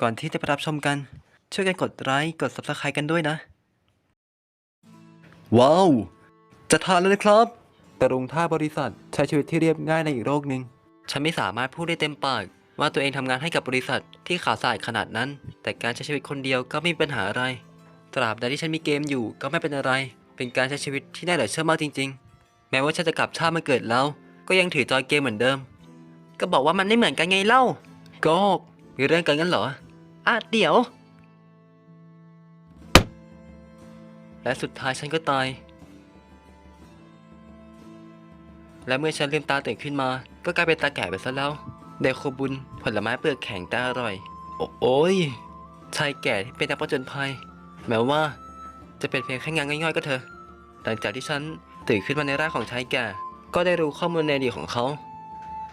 ก่อนที่จะไปรับชมกัน ช่วยกันกดไลค์กด subscribe กันด้วยนะ ว้าว จะทานแล้วนะครับตรุงท่าบริษัทใช้ชีวิตที่เรียบง่ายในอีกโลกหนึ่งฉันไม่สามารถพูดได้เต็มปาก ว่าตัวเองทำงานให้กับบริษัทที่ขาสะอาดขนาดนั้น แต่การใช้ชีวิตคนเดียวก็ไม่มีปัญหาอะไร ตราบใดที่ฉันมีเกมอยู่ก็ไม่เป็นอะไร เป็นการใช้ชีวิตที่น่าเหลือเชื่อมากจริง ๆ แม้ว่าฉันจะกลับชาติมาเกิดแล้ว ก็ยังถือจอยเกมเหมือนเดิม ก็บอกว่ามันไม่เหมือนกันไงเล่า ก็มีเรื่องกันงั้นเหรอ อะเดี๋ยว และสุดท้ายฉันก็ตาย และเมื่อฉันลืมตาตื่นขึ้นมา ก็กลายเป็นตาแก่ไปซะแล้ว เดโคบุนผลไม้เปลือกแข็งแต่อร่อย โอโอ้ยชายแก่ที่เป็นนักผจญภัย แม้ว่าจะเป็นเพียงแค่งานง่อยๆก็เถอะ หลังจากที่ฉันตื่นขึ้นมาในร่างของชายแก่ ก็ได้รู้ข้อมูลในอดีตของเขา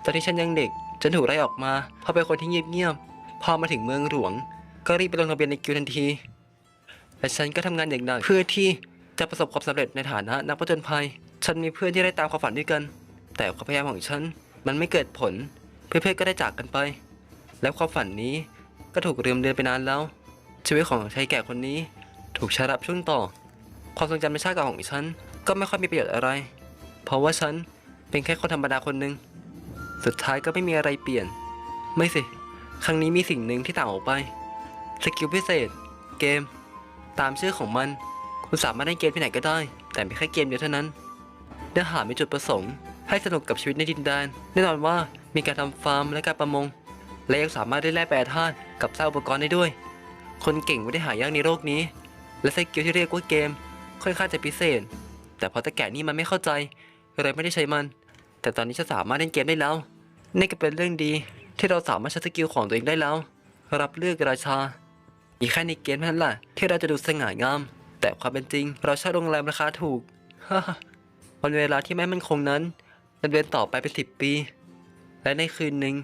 ตอนที่ฉันยังเด็ก ฉันถูกไล่ออกมาเพราะเป็นคนที่เงียบๆ พอมาถึงเมืองหลวง ก็รีบไปลงทะเบียนในกิวทันที และฉันก็ทำงานอย่างหนักเพื่อที่จะประสบความสำเร็จในฐานะนักผจญภัย ฉันมีเพื่อนที่ได้ตามความฝันด้วยกัน แต่ความพยายามของฉันมันไม่เกิดผล เพื่อนๆก็ได้จากกันไป และความฝันนี้ก็ถูกลืมเลือนไปนานแล้ว ชีวิตของชายแก่คนนี้ ถูกชารับช่วงต่อ ความทรงจำในชาติเก่าของฉันก็ไม่ค่อยมีประโยชน์อะไร เพราะว่าฉันเป็นแค่คนธรรมดาคนหนึ่ง สุดท้ายก็ไม่มีอะไรเปลี่ยน ไม่สิ ครั้งนี้มีสิ่งหนึ่งที่ต่างออกไป สกิลพิเศษ เกม ตามชื่อของมัน คุณสามารถเล่นเกมที่ไหนก็ได้ แต่ไม่แค่เกมเดียวเท่านั้นเนื้อหามีจุดประสงค์ ให้สนุกกับชีวิตในดินแดน แน่นอนว่ามีการทำฟาร์มและการประมง และยังสามารถได้แลกแปรธาตุกับสร้างอุปกรณ์ได้ด้วย คนเก่งไม่ได้หายากในโลกนี้ และสกิลที่เรียกว่าเกม ค่อนข้างจะพิเศษ แต่พอตะแกะนี่มันไม่เข้าใจเลยไม่ได้ใช้มัน แต่ตอนนี้ฉันสามารถเล่นเกมได้แล้วนี่ก็เป็นเรื่องดี ที่เราสามารถใช้สกิลของตัวเองได้แล้ว รับเลือกราชา มีแค่ในเกมเท่านั้นแหละที่เราจะดูสง่างาม แต่ความเป็นจริง เราเช่าโรงแรมราคาถูกฮ่าวันเวลาที่ไม่มั่นคงนั้นดำเนินต่อไปเป็นสิบปี และในคืนหนึ่ง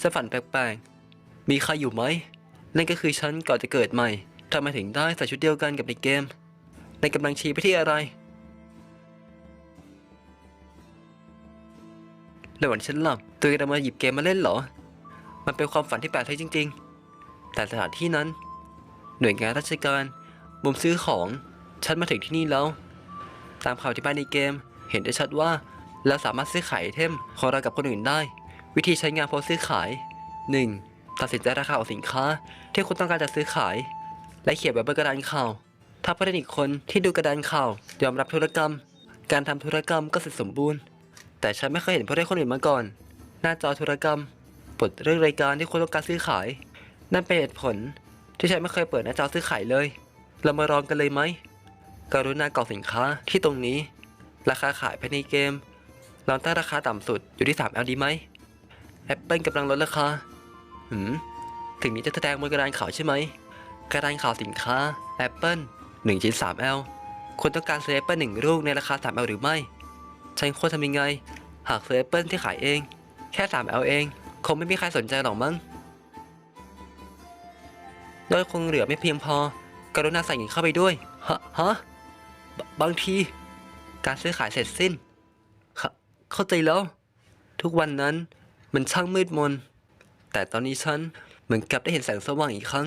ฉันฝันแปลกๆ มีใครอยู่ไหม นั่นก็คือฉันก่อนจะเกิดใหม่ทำไมถึงได้ใส่ชุดเดียวกันกับในเกม ในกำลังชี้ไปที่อะไร แล้ววันฉันหลับตัวเองมาหยิบเกมมาเล่นเหรอ มันเป็นความฝันที่แปลกแท้จริง ๆ แต่สถานที่นั้น หน่วยงานราชการมุมซื้อของฉันมาถึงที่นี่แล้ว ตามข่าวที่บ้านในเกม เห็นได้ชัดว่าเราสามารถซื้อขายไอเทมของเรากับคนอื่นได้ วิธีใช้งานพอซื้อขาย 1. ตัดสินใจราคาของสินค้า ที่คุณต้องการจะซื้อขาย และเขียนไว้บนกระดานข่าว ถ้าเพื่อนอีกคนที่ดูกระดานข่าวยอมรับธุรกรรม การทำธุรกรรมก็เสร็จสมบูรณ์ แต่ฉันไม่เคยเห็นผู้เล่นคนอื่นมาก่อน หน้าจอธุรกรรมปลดเรื่องรายการที่คุณต้องการซื้อขาย นั่นเป็นเหตุผลที่ฉันไม่เคยเปิดหน้าจอซื้อขายเลย เรามาลองกันเลยไหมกรุณากรอกสินค้าที่ตรงนี้ ราคาขายภายในเกมลองตั้งราคาต่ำสุดอยู่ที่ 3L ดีไหม Apple กำลังลดราคาหืมถึงนี้จะแสดงบนกระดานข่าวใช่ไหมกระดานข่าวสินค้า Apple 1ชิ้น 3L คุณต้องการซื้อ Apple 1ลูกในราคา 3L หรือไม่ ฉันควรทำยังไง หากซื้อ Apple ที่ขายเอง แค่ 3L เอง คงไม่มีใครสนใจหรอกมั้ง โดยคงเหลือไม่เพียงพอ กรุณาใส่เงินเข้าไปด้วย ฮะฮะบบางที การซื้อขายเสร็จสิ้น เขเข้าใจแล้ว ทุกวันนั้นมันช่างมืดมน แต่ตอนนี้ฉันเหมือนกับได้เห็นแสงสว่างอีกครั้ง